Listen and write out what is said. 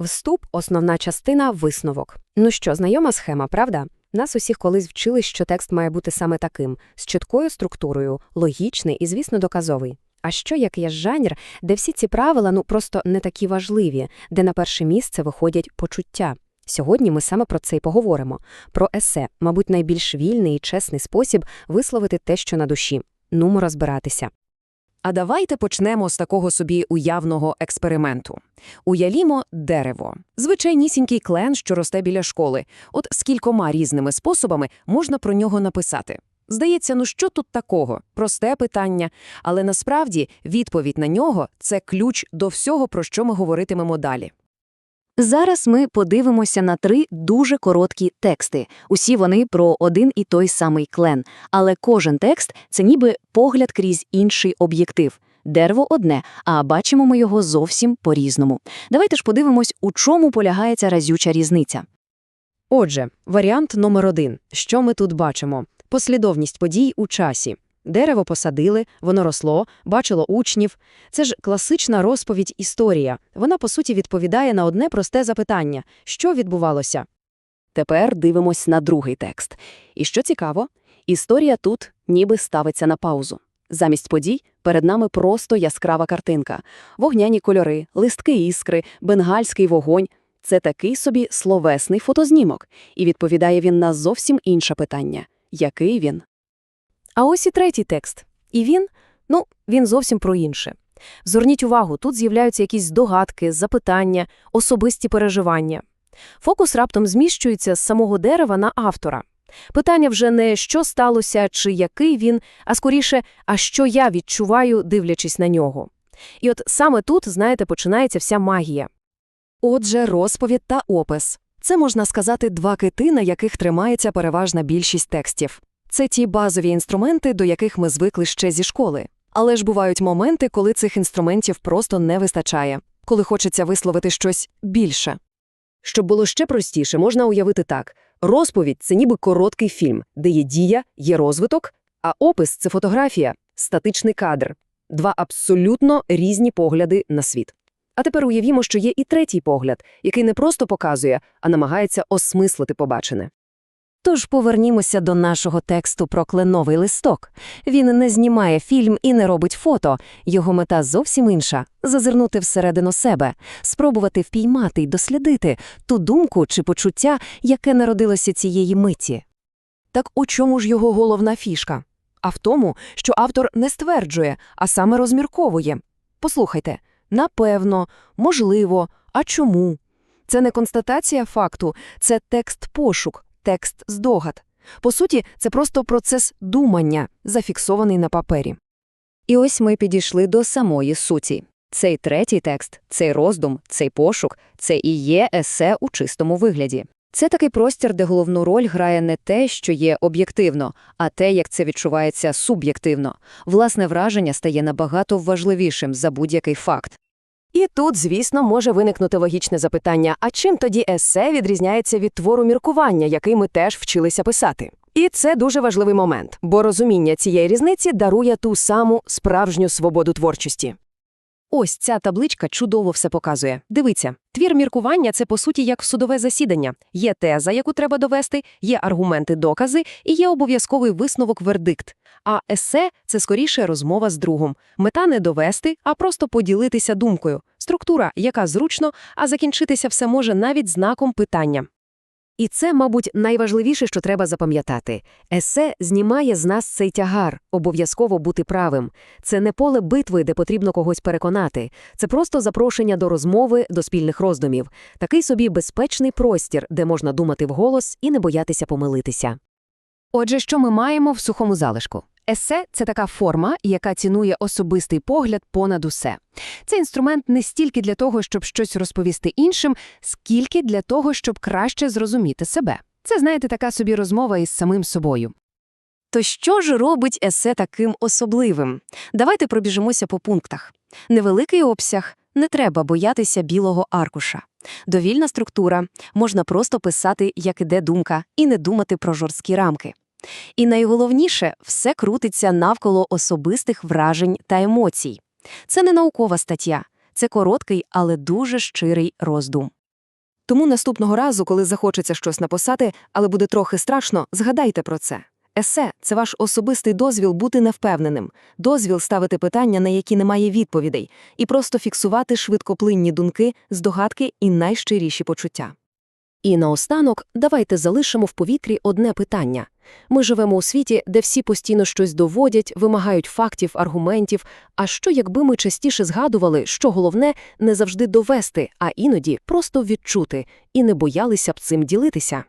Вступ основна частина висновок. Ну що, знайома схема, правда? Нас усіх колись вчили, що текст має бути саме таким, з чіткою структурою, логічний і, звісно, доказовий. А що як є жанр, де всі ці правила ну просто не такі важливі, де на перше місце виходять почуття. Сьогодні ми саме про це й поговоримо. Про есе, мабуть, найбільш вільний і чесний спосіб висловити те, що на душі. Нумо розбиратися. А давайте почнемо з такого собі уявного експерименту. Уялімо дерево. Звичайнісінький клен, що росте біля школи. От скількома різними способами можна про нього написати. Здається, ну що тут такого? Просте питання. Але насправді відповідь на нього – це ключ до всього, про що ми говоритимемо далі. Зараз ми подивимося на три дуже короткі тексти. Усі вони про один і той самий клен, але кожен текст це ніби погляд крізь інший об'єктив. Дерево одне, а бачимо ми його зовсім по-різному. Давайте ж подивимось, у чому полягає ця разюча різниця. Отже, варіант номер один. Що ми тут бачимо? Послідовність подій у часі. Дерево посадили, воно росло, бачило учнів. Це ж класична розповідь історія. Вона, по суті, відповідає на одне просте запитання – що відбувалося? Тепер дивимось на другий текст. І що цікаво, історія тут ніби ставиться на паузу. Замість подій перед нами просто яскрава картинка. Вогняні кольори, листки іскри, бенгальський вогонь – це такий собі словесний фотознімок. І відповідає він на зовсім інше питання. Який він? А ось і третій текст. І він, ну, він зовсім про інше. Зверніть увагу, тут з'являються якісь здогадки, запитання, особисті переживання. Фокус раптом зміщується з самого дерева на автора. Питання вже не що сталося чи який він, а скоріше, а що я відчуваю, дивлячись на нього. І от саме тут, знаєте, починається вся магія. Отже, розповідь та опис. Це, можна сказати, два кити, на яких тримається переважна більшість текстів. Це ті базові інструменти, до яких ми звикли ще зі школи. Але ж бувають моменти, коли цих інструментів просто не вистачає, коли хочеться висловити щось більше. Щоб було ще простіше, можна уявити так. Розповідь – це ніби короткий фільм, де є дія, є розвиток, а опис – це фотографія, статичний кадр. Два абсолютно різні погляди на світ. А тепер уявімо, що є і третій погляд, який не просто показує, а намагається осмислити побачене. Тож повернімося до нашого тексту про кленовий листок. Він не знімає фільм і не робить фото. Його мета зовсім інша – зазирнути всередину себе, спробувати впіймати й дослідити ту думку чи почуття, яке народилося цієї миті. Так у чому ж його головна фішка? А в тому, що автор не стверджує, а саме розмірковує. Послухайте, напевно, можливо, а чому? Це не констатація факту, це текст-пошук, текст-здогад. По суті, це просто процес думання, зафіксований на папері. І ось ми підійшли до самої суті. Цей третій текст, цей роздум, цей пошук це і є есе у чистому вигляді. Це такий простір, де головну роль грає не те, що є об'єктивно, а те, як це відчувається суб'єктивно. Власне враження стає набагато важливішим за будь-який факт. І тут, звісно, може виникнути логічне запитання, а чим тоді есе відрізняється від твору міркування, який ми теж вчилися писати? І це дуже важливий момент, бо розуміння цієї різниці дарує ту саму справжню свободу творчості. Ось ця табличка чудово все показує. Дивіться, твір міркування це по суті як судове засідання. Є теза, яку треба довести, є аргументи, докази і є обов'язковий висновок вердикт. А есе це скоріше розмова з другом. Мета не довести, а просто поділитися думкою. Структура, яка зручно, а закінчитися все може навіть знаком питання. І це, мабуть, найважливіше, що треба запам'ятати. Есе знімає з нас цей тягар, обов'язково бути правим. Це не поле битви, де потрібно когось переконати. Це просто запрошення до розмови, до спільних роздумів. Такий собі безпечний простір, де можна думати вголос і не боятися помилитися. Отже, що ми маємо в сухому залишку? Есе це така форма, яка цінує особистий погляд понад усе. Це інструмент не стільки для того, щоб щось розповісти іншим, скільки для того, щоб краще зрозуміти себе. Це, знаєте, така собі розмова із самим собою. То що ж робить есе таким особливим? Давайте пробіжимося по пунктах. Невеликий обсяг, не треба боятися білого аркуша. Довільна структура, можна просто писати, як іде думка, і не думати про жорсткі рамки. І найголовніше, все крутиться навколо особистих вражень та емоцій. Це не наукова стаття, це короткий, але дуже щирий роздум. Тому наступного разу, коли захочеться щось написати, але буде трохи страшно, згадайте про це. Есе – це ваш особистий дозвіл бути невпевненим, дозвіл ставити питання, на які немає відповідей, і просто фіксувати швидкоплинні думки, здогадки і найщиріші почуття. І наостанок давайте залишимо в повітрі одне питання. Ми живемо у світі, де всі постійно щось доводять, вимагають фактів, аргументів. А що якби ми частіше згадували, що головне не завжди довести, а іноді просто відчути, і не боялися б цим ділитися?